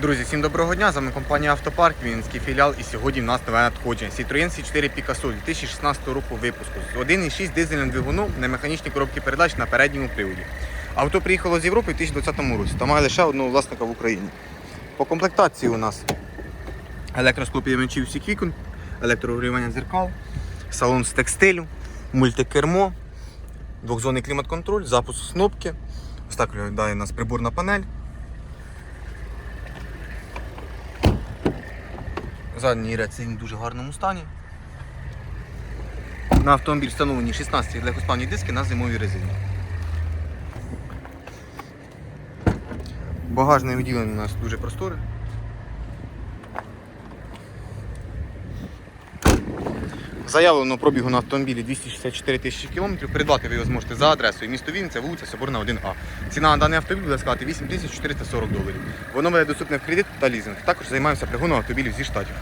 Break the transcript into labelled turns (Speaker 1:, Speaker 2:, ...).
Speaker 1: Друзі, всім доброго дня. З вами компанія Автопарк, Вінницький філіал. І сьогодні в нас нове надходження. Citroen C4 Picasso 2016 року випуску з 1,6 дизельним двигуном на механічній коробці передач на передньому приводі. Авто приїхало з Європи у 2020 році та має лише одного власника в Україні. По комплектації у нас електросклопіємичів всіх вікон, електрорегулювання дзеркал, салон з текстилю, мультикермо, двохзонний клімат-контроль, запуск кнопки. Ось так нас приборна панель. Задній ряд сидінь в дуже гарному стані. На автомобіль встановлені 16 легкосплавні диски на зимовій резині. Багажне відділення у нас дуже просторе. Заявлено пробігу на автомобілі 264 тисячі кілометрів. Придбати ви його зможете за адресою місто Вінниця, вулиця Соборна 1А. Ціна на даний автомобіль буде складати 8440 доларів. Воно буде доступне в кредит та лізинг. Також займаємося пригоном автомобілів зі штатів.